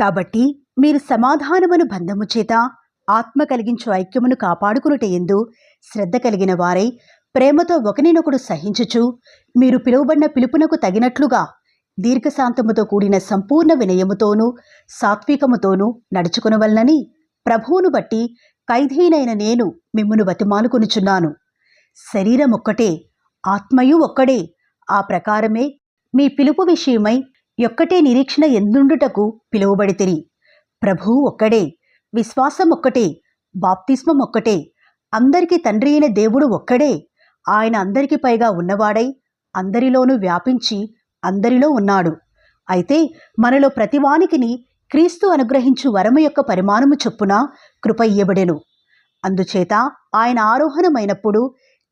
కాబట్టి మీరు సమాధానమును బంధము చేత ఆత్మ కలిగించు ఐక్యమును కాపాడుకునుట ఎందు శ్రద్ధ కలిగిన వారై ప్రేమతో ఒకరినొకడు సహించుచు మీరు పిలువబడిన పిలుపునకు తగినట్లుగా దీర్ఘశాంతముతో కూడిన సంపూర్ణ వినయముతోనూ సాత్వికముతోనూ నడుచుకునవలనని ప్రభువును బట్టి ఖైదీనైన నేను మిమ్మును బతిమాలుకొనుచున్నాను. శరీరం ఒక్కటే ఆత్మయు ఒక్కడే ఆ ప్రకారమే మీ పిలుపు విషయమై ఒక్కటే నిరీక్షణ ఎందుండుటకు పిలువబడితిరి. ప్రభువు ఒక్కడే విశ్వాసం ఒక్కటే బాప్తిస్మం ఒక్కటే అందరికీ తండ్రి అయిన దేవుడు ఒక్కడే ఆయన అందరికి పైగా ఉన్నవాడై అందరిలోనూ వ్యాపించి అందరిలో ఉన్నాడు. అయితే మనలో ప్రతివానికిని క్రీస్తు అనుగ్రహించు వరము యొక్క పరిమాణము చొప్పున కృప ఇయ్యబడెను అందుచేత ఆయన ఆరోహణమైనప్పుడు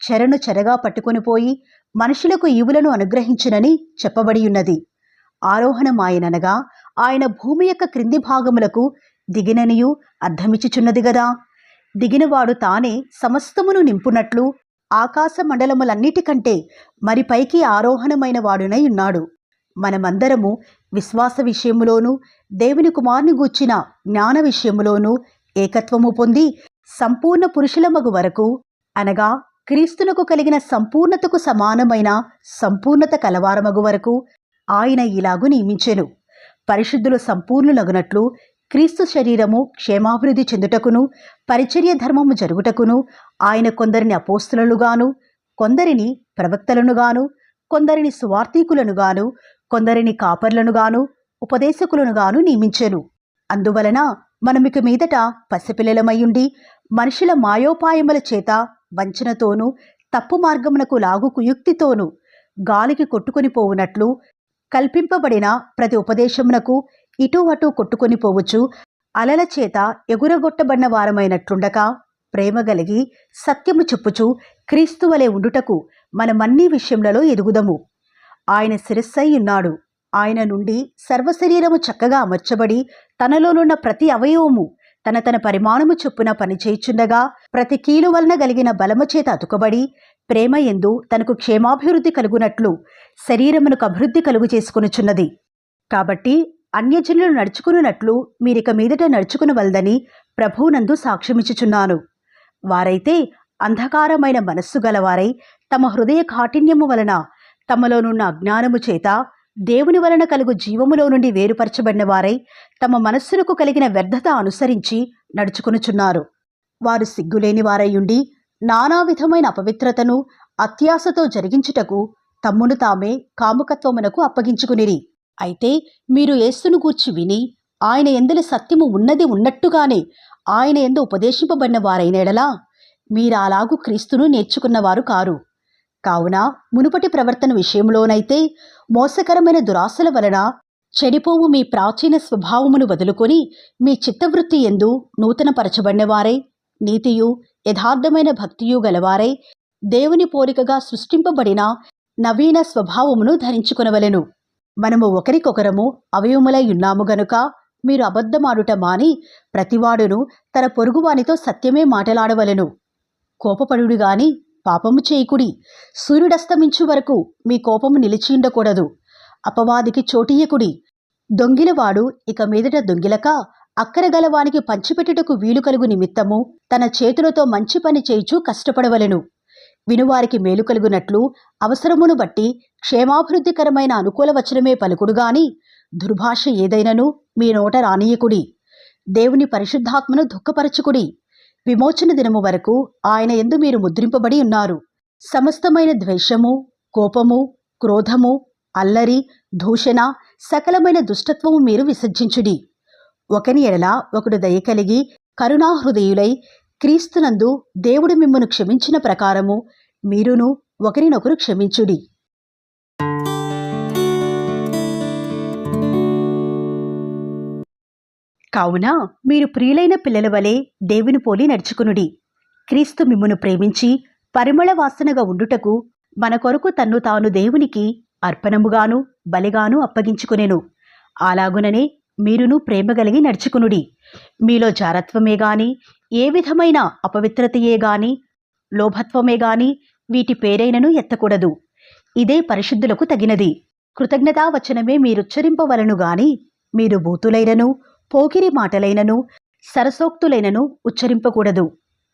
చెరను చెరగా పట్టుకొని పోయి మనుషులకు ఈవులను అనుగ్రహించునని చెప్పబడి ఉన్నది ఆరోహణమాయననగా ఆయన భూమి యొక్క క్రింది భాగములకు దిగిననియు అర్థమిచ్చుచున్నది గదా. దిగినవాడు తానే సమస్తమును నింపునట్లు ఆకాశ మండలములన్నిటికంటే మరి పైకి ఆరోహణమైన వాడునై ఉన్నాడు. మనమందరము విశ్వాస విషయములోనూ దేవుని కుమారుని గూర్చిన జ్ఞాన విషయములోనూ ఏకత్వము పొంది సంపూర్ణ పురుషులమగు వరకు అనగా క్రీస్తునకు కలిగిన సంపూర్ణతకు సమానమైన సంపూర్ణత కలవారమగు వరకు ఆయన ఇలాగు నియమించెను. పరిశుద్ధులు సంపూర్ణులగునట్లు క్రీస్తు శరీరము క్షేమాభివృద్ధి చెందుటకును పరిచర్య ధర్మము జరుగుటకును ఆయన కొందరిని అపోస్తులనుగాను కొందరిని ప్రవక్తలనుగాను కొందరిని సువార్థీకులనుగాను కొందరిని కాపర్లనుగాను ఉపదేశకులనుగాను నియమించెను. అందువలన మనమిక మీదట పసిపిల్లలమయ్యుండి మనుషుల మాయోపాయముల చేత వంచనతోనూ తప్పు మార్గమునకు లాగు కుయుక్తితోనూ గాలికి కొట్టుకొని పోవునట్లు కల్పింపబడిన ప్రతి ఉపదేశమునకు ఇటు అటు కొట్టుకొని పోవచ్చు. అలల చేత ఎగురగొట్టబడిన వారమైనట్లుండక ప్రేమ కలిగి సత్యము చెప్పుచు క్రీస్తు వలె ఉండుటకు మనమన్ని విషయములలో ఎదుగుదము. ఆయన శిరస్సై ఉన్నాడు. ఆయన నుండి సర్వశరీరము చక్కగా అమర్చబడి తనలోనున్న ప్రతి అవయవము తన తన పరిమాణము చొప్పున పనిచేయుచుండగా ప్రతి కీలు వలన కలిగిన బలము చేత అతుకబడి ప్రేమ ఎందు తనకు క్షేమాభివృద్ధి కలుగునట్లు శరీరమునకు అభివృద్ధి కలుగు చేసుకునుచున్నది. కాబట్టి అన్యజనులు నడుచుకున్నట్లు మీరిక మీదట నడుచుకునవలదని ప్రభువునందు సాక్ష్యమిచ్చుచున్నాను. వారైతే అంధకారమైన మనస్సు గలవారై తమ హృదయ కాఠిన్యము వలన తమలోనున్న అజ్ఞానము చేత దేవుని వలన కలుగు జీవములో నుండి వేరుపరచబడిన వారై తమ మనస్సులకు కలిగిన వ్యర్థత అనుసరించి నడుచుకునుచున్నారు. వారు సిగ్గులేని వారయ్యుండి నానా విధమైన అపవిత్రతను అత్యాశతో జరిగించుటకు తమ్మును తామే కాముకత్వమునకు అప్పగించుకునిరి. అయితే మీరు యేసును గూర్చి విని ఆయన ఎందుల సత్యము ఉన్నది ఉన్నట్టుగానే ఆయన ఎందు ఉపదేశింపబడిన వారైన ఎడలా మీరాలాగు క్రీస్తును నేర్చుకున్నవారు కారు. కావున మునుపటి ప్రవర్తన విషయంలోనైతే మోసకరమైన దురాశల వలన చెడిపోవు మీ ప్రాచీన స్వభావమును వదులుకొని మీ చిత్తవృత్తి ఎందు నూతనపరచబడినవారై నీతియు యథార్థమైన భక్తియు గలవారై దేవుని పోలికగా సృష్టింపబడిన నవీన స్వభావమును ధరించుకొనవలెను. మనము ఒకరికొకరము అవయములై ఉన్నాము గనుక మీరు అబద్ధమాడుట మాని ప్రతివాడును తన పొరుగువానితో సత్యమే మాటలాడవలెను. కోపపడుడు గాని పాపము చేయకుడి. సూర్యుడస్తమించు వరకు మీ కోపము నిలిచిండకూడదు అపవాదికి చోటీయకుడి దొంగిలవాడు ఇక మీదట దొంగిలక అక్కరగలవానికి పంచిపెట్టుటకు వీలు కలుగు నిమిత్తము తన చేతులతో మంచి పని చేయిచు కష్టపడవలెను. వినువారికి మేలు కలుగునట్లు అవసరమును బట్టి క్షేమాభివృద్ధికరమైన అనుకూల వచనమే పలుకుడుగాని దుర్భాష ఏదైనను మీ నోట రానీయకుడి. దేవుని పరిశుద్ధాత్మను దుఃఖపరచుకుడి. విమోచన దినము వరకు ఆయన ఎందు మీరు ముద్రింపబడి ఉన్నారు. సమస్తమైన ద్వేషము కోపము క్రోధము అల్లరి దూషణ సకలమైన దుష్టత్వము మీరు విసర్జించుడి. ఒకని ఎడల ఒకడు దయ కలిగి కరుణాహృదయులై క్రీస్తునందు దేవుడు మిమ్మను క్షమించిన ప్రకారము మీరును ఒకరినొకరు క్షమించుడి. కావున మీరు ప్రియులైన పిల్లల వలె దేవుని పోలి నడుచుకునుడి. క్రీస్తు మిమ్మును ప్రేమించి పరిమళ వాసనగా ఉండుటకు మన కొరకు తన్ను తాను దేవునికి అర్పణముగాను బలిగాను అప్పగించుకునేను. అలాగుననే మీరును ప్రేమ కలిగి నడుచుకునుడి. మీలో జారత్వమే గాని ఏ విధమైన అపవిత్రతయే గాని లోభత్వమే గాని వీటి పేరైనను ఎత్తకూడదు. ఇదే పరిశుద్ధులకు తగినది. కృతజ్ఞతావచనమే మీరుచ్చరింపవలను గాని మీరు భూతులైనను పోకిరి మాటలైనను సరసోక్తులైనను ఉచ్చరింపకూడదు.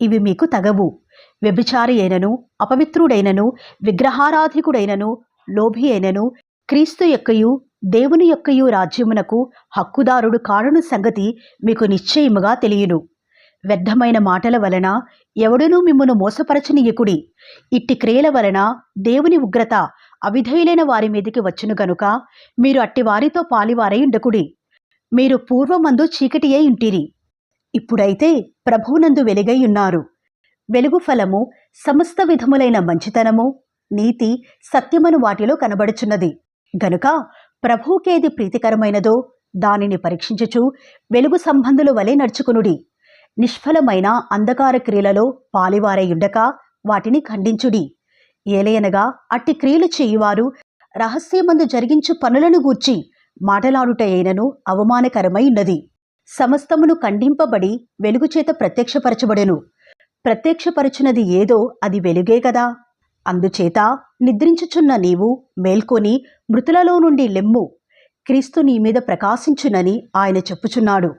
ఇవి మీకు తగవు. వ్యభిచారి అయినను అపవిత్రుడైనను విగ్రహారాధికుడైనను లోభి అయినను క్రీస్తు యొక్కయు దేవుని యొక్కయు రాజ్యమునకు హక్కుదారుడు కాడును సంగతి మీకు నిశ్చయముగా తెలియను. వ్యర్థమైన మాటల వలన ఎవడునూ మిమ్మను మోసపరచనీయకుడి. ఇట్టి క్రియల వలన దేవుని ఉగ్రత అవిధేయులైన వారి మీదికి వచ్చును గనుక మీరు అట్టి వారితో పాలివారై ఉండకుడి. మీరు పూర్వమందు చీకటి అయి ఉంటిరి. ఇప్పుడైతే ప్రభువునందు వెలుగై ఉన్నారు. వెలుగు ఫలము సమస్త విధములైన మంచితనము నీతి సత్యమను వాటిలో కనబడుచున్నది. గనుక ప్రభువుకేది ప్రీతికరమైనదో దానిని పరీక్షించుచు వెలుగు సంబంధుల వలె నడుచుకునుడి. నిష్ఫలమైన అంధకార క్రియలలో పాలివారై ఉండక వాటిని ఖండించుడి. ఏలయనగా అట్టి క్రియలు చేయువారు రహస్యమందు జరిగించు పనులను గూర్చి మాటలాడుటయైనను అవమానకరమై ఉన్నది సమస్తమును ఖండింపబడి వెలుగుచేత ప్రత్యక్షపరచబడెను. ప్రత్యక్షపరచునది ఏదో అది వెలుగే కదా అందుచేత నిద్రించుచున్న నీవు మేల్కొని మృతులలో నుండి లెమ్ము. క్రీస్తు నీ మీద ప్రకాశించునని ఆయన చెప్పుచున్నాడు.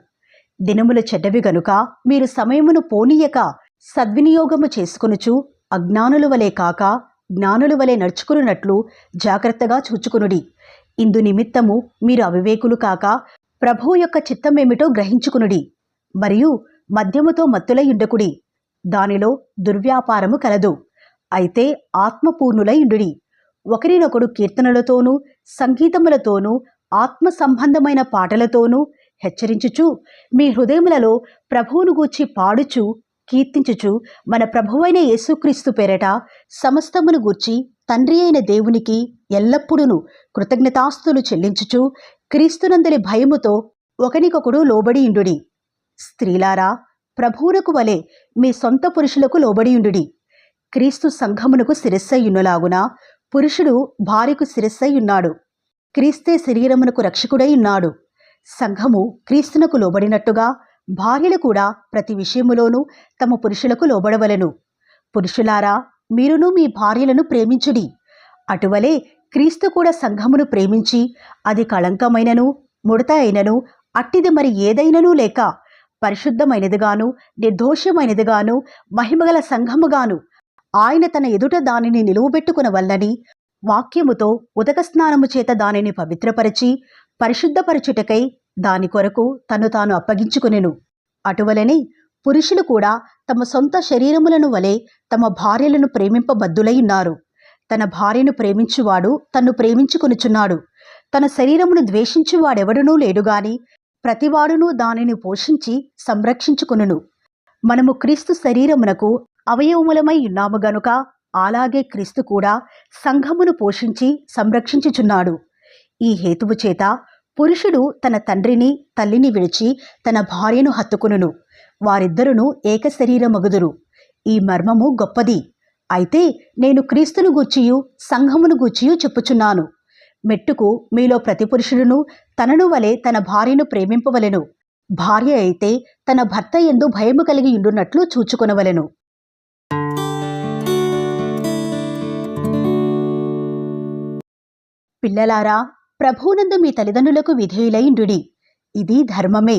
దినముల చెడ్డవి గనుక మీరు సమయమును పోనీయక సద్వినియోగము చేసుకొనుచు అజ్ఞానుల వలె కాక జ్ఞానుల వలె నడుచుకున్నట్లు జాగ్రత్తగా చూచుకునుడి. ఇందు నిమిత్తము మీరు అవివేకులు కాక ప్రభువు యొక్క చిత్తమేమిటో గ్రహించుకునుడి. మరియు మద్యముతో మత్తులై ఉండకుడి. దానిలో దుర్వ్యాపారము కలదు. అయితే ఆత్మపూర్ణులై ఉండుడి. ఒకరినొకడు కీర్తనలతోనూ సంగీతములతోనూ ఆత్మ సంబంధమైన పాటలతోనూ హెచ్చరించుచు మీ హృదయములలో ప్రభువును గూర్చి పాడుచు కీర్తించుచు మన ప్రభువైన యేసుక్రీస్తు పేరట సమస్తమును గూర్చి తండ్రి అయిన దేవునికి ఎల్లప్పుడూను కృతజ్ఞతాస్తులు చెల్లించుచు క్రీస్తునందలి భయముతో ఒకనికొకడు లోబడియుండుడి స్త్రీలారా ప్రభువునకు వలె మీ సొంత పురుషులకు లోబడియుండుడి క్రీస్తు సంఘమునకు శిరస్సయ్యున్నలాగున పురుషుడు భార్యకు శిరస్సయ్యున్నాడు. క్రీస్తే శరీరమునకు రక్షకుడై ఉన్నాడు. సంఘము క్రీస్తునకు లోబడినట్టుగా భార్యలు కూడా ప్రతి విషయములోనూ తమ పురుషులకు లోబడవలెను. పురుషులారా మీరును మీ భార్యలను ప్రేమించుడి. అటువలే క్రీస్తు కూడా సంఘమును ప్రేమించి అది కళంకమైనను ముడత అయినను అట్టిది మరి ఏదైనను లేక పరిశుద్ధమైనదిగాను నిర్దోషమైనదిగాను మహిమగల సంఘముగాను ఆయన తన ఎదుట దానిని నిలువబెట్టుకునవల్లని వాక్యముతో ఉదక స్నానము చేత దానిని పవిత్రపరిచి పరిశుద్ధపరచుటకై దాని కొరకు తను తాను అప్పగించుకునెను. అటువలనే పురుషులు కూడా తమ సొంత శరీరములను వలె తమ భార్యలను ప్రేమింపబద్దులై ఉన్నారు. తన భార్యను ప్రేమించువాడు తన్ను ప్రేమించుకొనుచున్నాడు. తన శరీరమును ద్వేషించువాడెవడునూ లేడుగాని ప్రతివాడునూ దానిని పోషించి సంరక్షించుకును మనము క్రీస్తు శరీరమునకు అవయవములమై ఉన్నాము గనుక అలాగే క్రీస్తు కూడా సంఘమును పోషించి సంరక్షించుచున్నాడు. ఈ హేతువు చేత పురుషుడు తన తండ్రిని తల్లిని విడిచి తన భార్యను హత్తుకును వారిద్దరును ఏకశరీరమగుదురు ఈ మర్మము గొప్పది. అయితే నేను క్రీస్తును గూర్చియు సంఘమును గూర్చియు చెప్పుచున్నాను. మెట్టుకు మీలో ప్రతి పురుషుడును తనను వలె తన భార్యను ప్రేమింపవలెను. భార్య అయితే తన భర్త ఎందు భయము కలిగి ఉండునట్లు చూచుకొనవలెను. పిల్లలారా ప్రభునందు మీ తల్లిదండ్రులకు విధేయులైండుడి. ఇది ధర్మమే.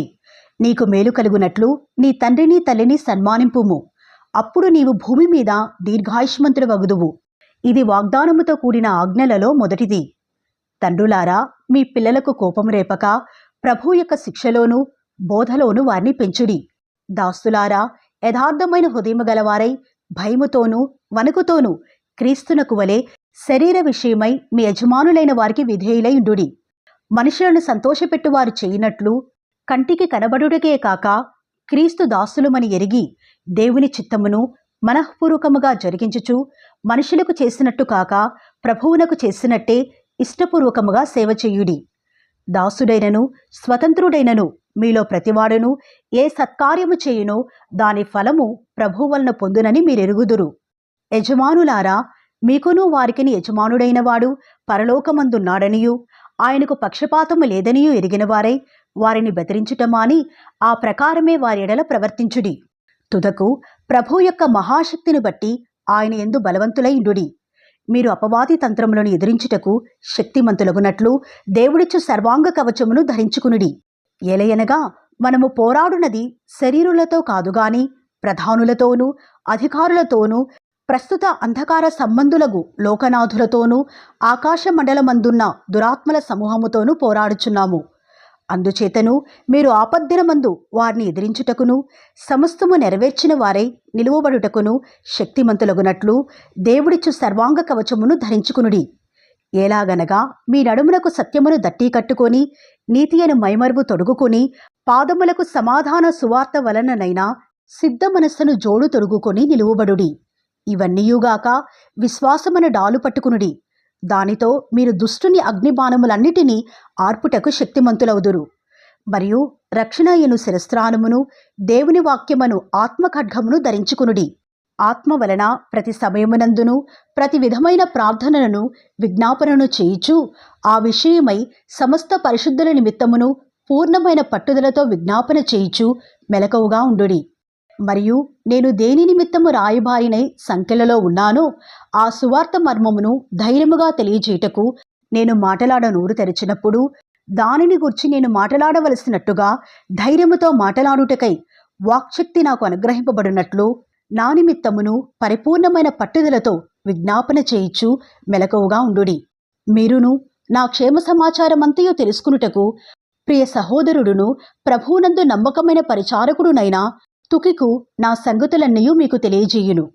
నీకు మేలు కలుగునట్లు నీ తండ్రిని తల్లిని సన్మానింపుము. అప్పుడు నీవు భూమి మీద దీర్ఘాయుష్మంతుడు వగుదువు. ఇది వాగ్దానముతో కూడిన ఆజ్ఞలలో మొదటిది. తండ్రులారా మీ పిల్లలకు కోపం రేపక ప్రభు యొక్క శిక్షలోనూ బోధలోను వారిని పెంచుడి. దాస్తులారా యథార్థమైన హృదయము గలవారై భయముతోనూ వణుకుతోనూ క్రీస్తునకు వలె శరీర విషయమై మీ యజమానులైన వారికి విధేయులై ఉండుడి మనుషులను సంతోషపెట్టువారు చేయనట్లు కంటికి కనబడుటకే కాక క్రీస్తు దాసులమని ఎరిగి దేవుని చిత్తమును మనఃపూర్వకముగా జరిగించుచు మనుషులకు చేసినట్టు కాక ప్రభువునకు చేసినట్టే ఇష్టపూర్వకముగా సేవ చేయుడి. దాసుడైనను స్వతంత్రుడైనను మీలో ప్రతివాడును ఏ సత్కార్యము చేయునో దాని ఫలము ప్రభు వలన పొందునని మీరెరుగుదురు. యజమానులారా మీకును వారికిని యజమానుడైనవాడు పరలోకమందున్నాడనియు ఆయనకు పక్షపాతము లేదనియూ ఎరిగినవారై వారిని బెదిరించుటమాని ఆ ప్రకారమే వారి ఎడల ప్రవర్తించుడి. తుదకు ప్రభు యొక్క మహాశక్తిని బట్టి ఆయన ఎందు బలవంతులైండుడి మీరు అపవాది తంత్రములను ఎదిరించుటకు శక్తిమంతులగునట్లు దేవుడిచ్చు సర్వాంగ కవచమును ధరించుకునుడి. ఎలయనగా మనము పోరాడునది శరీరులతో కాదుగాని ప్రధానులతోనూ అధికారులతోనూ ప్రస్తుత అంధకార సంబంధులకు లోకనాథులతోనూ ఆకాశ మండలమందున్న దురాత్మల సమూహముతోనూ పోరాడుచున్నాము. అందుచేతను మీరు ఆపద్దినమందు వారిని ఎదిరించుటకును సమస్తము నెరవేర్చిన వారై నిలువబడుటకును శక్తిమంతులగునట్లు దేవుడిచ్చు సర్వాంగ కవచమును ధరించుకునుడి. ఎలాగనగా మీ నడుమునకు సత్యమును దట్టి కట్టుకొని నీతియను మైమరువు తొడుగుకొని పాదములకు సమాధాన సువార్త వలననైనా సిద్ధ మనస్సును జోడు తొడుగుకొని నిలువబడుడి. ఇవన్నీయుగాక విశ్వాసమును డాలు పట్టుకునుడి. దానితో మీరు దుష్టుని అగ్నిబాణములన్నిటినీ ఆర్పుటకు శక్తిమంతులవుదురు. మరియు రక్షణ ఎను శిరస్త్రానమును దేవుని వాక్యమును ఆత్మఖడ్గమును ధరించుకునుడి. ఆత్మ వలన ప్రతి సమయమునందును ప్రతి విధమైన ప్రార్థనలను విజ్ఞాపనను చేయుచు ఆ విషయమై సమస్త పరిశుద్ధుల నిమిత్తమును పూర్ణమైన పట్టుదలతో విజ్ఞాపన చేయుచు మెలకువగా ఉండుడి. మరియు నేను దేని నిమిత్తము రాయబారినై సంఖ్యలలో ఉన్నానో ఆ సువార్త మర్మమును ధైర్యముగా తెలియజేయటకు నేను మాటలాడ నోరు తెరిచినప్పుడు దానిని గురించి నేను మాటలాడవలసినట్టుగా ధైర్యముతో మాటలాడుటకై వాక్శక్తి నాకు అనుగ్రహింపబడినట్లు నా నిమిత్తమును పరిపూర్ణమైన పట్టుదలతో విజ్ఞాపన చేయిచు మెలకువగా ఉండుడి. మీరును నా క్షేమ సమాచారమంతయు తెలుసుకునుటకు ప్రియ సహోదరుడును ప్రభువునందు నమ్మకమైన పరిచారకుడునైనా తుకికు నా సంగతులన్నయూ మీకు తెలియజేయును.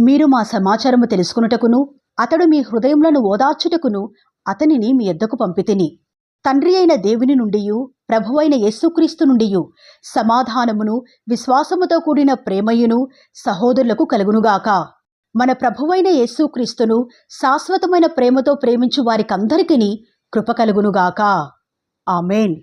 మీరు మా సమాచారము తెలుసుకునుటకును అతడు మీ హృదయములను ఓదార్చుటకును అతనిని మీ ఎద్దకు పంపితిని. తండ్రి అయిన దేవుని నుండియు ప్రభువైన యేసుక్రీస్తు నుండియు సమాధానమును విశ్వాసముతో కూడిన ప్రేమయును సహోదరులకు కలుగునుగాక. మన ప్రభువైన యేసుక్రీస్తును శాశ్వతమైన ప్రేమతో ప్రేమించు వారికందరికీ కృప కలుగునుగాక. ఆమెన్.